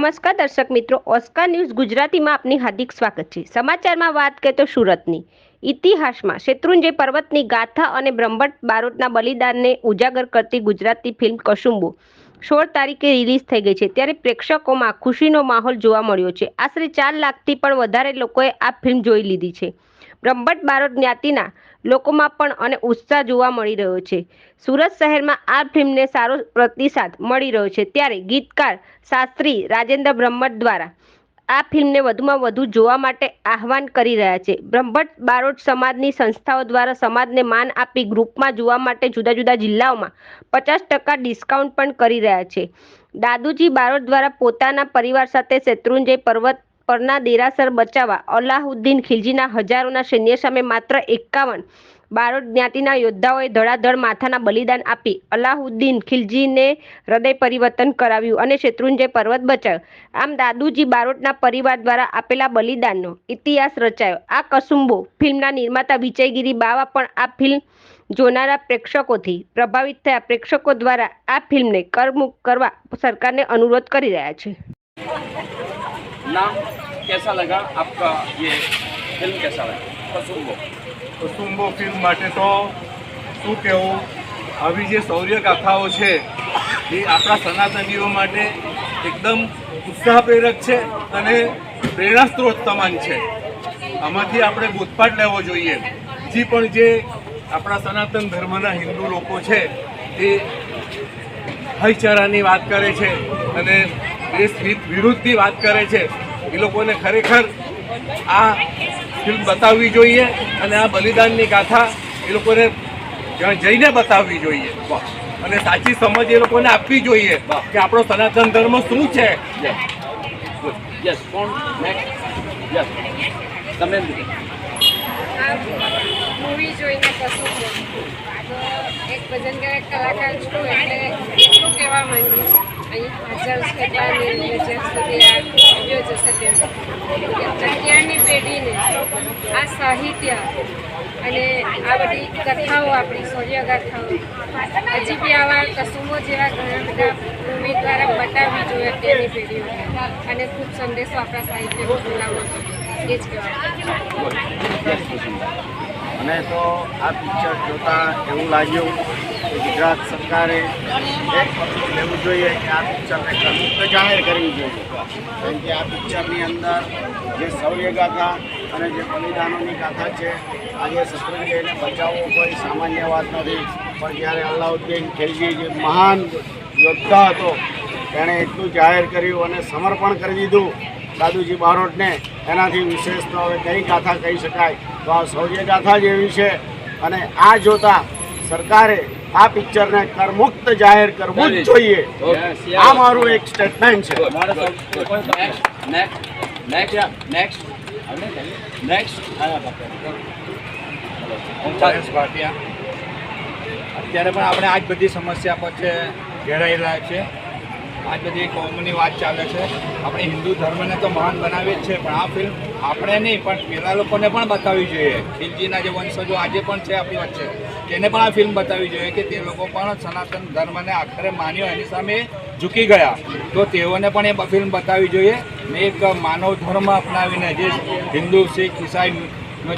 નમસ્કાર દર્શક મિત્રો, ઓસ્કાર ન્યૂઝ ગુજરાતીમાં આપની હાર્દિક સ્વાગત છે. સમાચારમાં વાત કરીએ તો સુરતની. ઇતિહાસમાં શેત્રુંજય પર્વતની ગાથા અને બ્રહ્મભટ્ટ બારોટના બલિદાનને ઉજાગર કરતી ગુજરાતી ફિલ્મ કશુંબો સોળ તારીખે રિલીઝ થઈ ગઈ છે. ત્યારે પ્રેક્ષકોમાં ખુશીનો માહોલ જોવા મળ્યો છે. આશરે ચાર લાખથી પણ વધારે લોકોએ આ ફિલ્મ જોઈ લીધી છે. બ્રહ્મભટ્ટ બારોટ જ્ઞાતિના લોકોમાં પણ અને ઉત્સાહ જોવા મળી રહ્યો છે. સુરત શહેરમાં આ ફિલ્મને સારો પ્રતિસાદ મળી રહ્યો છે. ત્યારે ગીતકાર શાસ્ત્રી રાજેન્દ્ર બ્રહ્મભટ્ટ દ્વારા આ ફિલ્મને વધુમાં વધુ જોવા માટે આહવાન કરી રહ્યા છે. બ્રહ્મભટ્ટ બારોટ સમાજની સંસ્થાઓ દ્વારા સમાજને માન આપી ગ્રુપમાં જોવા માટે જુદા જુદા જિલ્લાઓમાં પચાસ ટકા ડિસ્કાઉન્ટ પણ કરી રહ્યા છે. દાદુજી બારોટ દ્વારા પોતાના પરિવાર સાથે શેત્રુંજય પર્વત પરના દેરાસર બચાવવા અલાહુદ્દીન ખિલજીના હજારોના સૈન્ય સામે માત્ર એકાવન બારોટ જ્ઞાતિના યોદ્ધાઓએ ધડાધડ માથાના બલિદાન આપી અલાહુદ્દીન ખિલજીને હૃદય પરિવર્તન કરાવ્યું અને શત્રુંજય પર્વત બચાવ્યો. આમ દાદુજી બારોટના પરિવાર દ્વારા આપેલા બલિદાનનો ઇતિહાસ રચાયો. આ કસુંબો ફિલ્મના નિર્માતા વિજયગીરી બાવા પણ આ ફિલ્મ જોનારા પ્રેક્ષકોથી પ્રભાવિત થયા. પ્રેક્ષકો દ્વારા આ ફિલ્મને કરમુક્ત કરવા સરકારને અનુરોધ કરી રહ્યા છે. नाम कैसा लगा आपका ये फिल्म कैसा लगा कसुम्बो કુસુંબો ફિલ્મ માટે તો શું કહેવું આવી જે શૌર્ય ગાથાઓ છે એ આપણા સનાતનીઓ માટે એકદમ ઉત્સાહ પ્રેરક છે અને પ્રેરણા સ્ત્રોત સમાન છે આમાંથી આપણે બોધપાઠ લેવો જોઈએ હજી પણ જે આપણા સનાતન ધર્મના હિન્દુ લોકો છે એ ભાઈચારાની વાત કરે છે અને એ વિરુદ્ધની વાત કરે છે એ લોકોને ખરેખર આ ફિલ્મ બતાવવી જોઈએ અને આ બલિદાનની ગાથા એ લોકોને જઈને બતાવવી જોઈએ. અને સાચી સમજ એ લોકોને આપવી જોઈએ કે આપણો સનાતન ધર્મ શું છે. યસ યસ મૂવી જોઈને કશું એક ભજન કલાકાર છું એટલે કહેવા માંગીશ. અહીં હાજર કેટલાની જ્યાં સુધી આ વીડિયો જશે ત્યાં અત્યારની પેઢીને આ સાહિત્ય અને આ બધી કથાઓ આપણી શૌર્યગાથાઓ હજી બી આવા કસુમો જેવા ઘણા બધા મૂવી દ્વારા બતાવવી જોઈએ અત્યારની પેઢીઓ અને ખૂબ સંદેશો આપણા સાહિત્યમાં બોલાવવો જોઈએ. એ જ કહેવાય અને તો આ પિક્ચર જોતા એવું લાગ્યું ગુજરાત સરકારે એક લેવું જોઈએ કે આ પિક્ચરને કરમુક્ત જાહેર કરવી જોઈએ. કારણ કે આ પિક્ચરની અંદર જે શૌર્ય ગાથા અને જે બલિદાનોની ગાથા છે, આજે શત્રુંજયને બચાવવો કોઈ સામાન્ય વાત નથી. પણ જ્યારે અલાઉદ્દીન ખિલજી જે મહાન યોદ્ધા હતો, તેણે એટલું જાહેર કર્યું અને સમર્પણ કરી દીધું દાદુજી બારોટને, એનાથી વિશેષ તો હવે કઈ ગાથા કહી શકાય? તો આ શૌર્ય ગાથા જ એવી છે. અને આ જોતા સરકારે આ પિક્ચરને કરમુક્ત જાહેર કરવું જ જોઈએ. આ મારું એક સ્ટેટમેન્ટ છે. Next next next next Paresh Bhatia અત્યારે પણ આપણે આ જ બધી સમસ્યા પર છે ઘેરાયેલા છે. આજ બધી કોમની વાત ચાલે છે. આપણે હિન્દુ ધર્મને તો મહાન બનાવીએ જ છે પણ આ ફિલ્મ આપણે નહીં, પણ પેલા લોકોને પણ બતાવવી જોઈએ. ખિલજીના જે વંશજો આજે પણ છે આપણી વચ્ચે, તેને પણ આ ફિલ્મ બતાવવી જોઈએ કે તે લોકો પણ સનાતન ધર્મને આખરે માન્યો, એની સામે ઝૂકી ગયા. તો તેઓને પણ એ ફિલ્મ બતાવવી જોઈએ ને એક માનવ ધર્મ અપનાવીને, જે હિન્દુ, શીખ, ઈસાઈ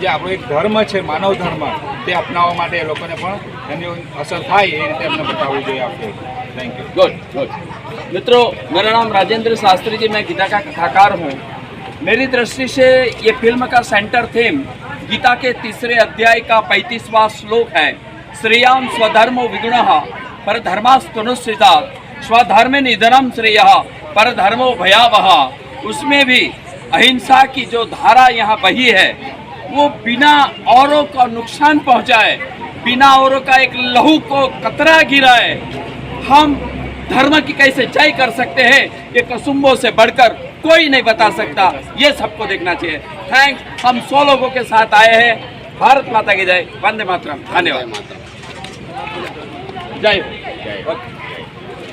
જે આપણો એક ધર્મ છે, માનવ ધર્મ, તે અપનાવવા માટે એ લોકોને પણ એની અસર થાય એ રીતે એમને બતાવવું જોઈએ આપણે. થેન્ક યુ ગુડ ગુડ મિત્રો, મેરા નામ રાજેન્દ્ર શાસ્ત્રીજી, મેં ગીતા કા કથાકાર હું. मेरी दृष्टि से ये फ़िल्म का सेंटर थीम गीता के तीसरे अध्याय का पैंतीसवां श्लोक है। श्रेयाम स्वधर्मो विगुण, पर धर्मास्तनुष्ठिता स्वधर्म निधनम श्रेय, पर धर्मो भयावह उसमें भी अहिंसा की जो धारा यहाँ बही है, वो बिना औरों को नुकसान पहुँचाए, बिना औरों का एक लहू को कतरा गिराए, हम धर्म की कैसे जय कर सकते हैं? ये कसुम्बों से बढ़कर कोई नहीं बता सकता। ये सबको देखना चाहिए। थैंक्स हम सौ लोगों के साथ आए हैं। भारत माता की जय। वंदे मातरम। धन्यवाद। जय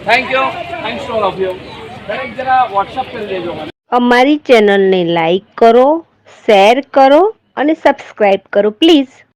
thank you thanks all of you જરા વોટ્સઅપ કરી દેજો મને અમારી ચેનલને લાઈક करो શેર કરો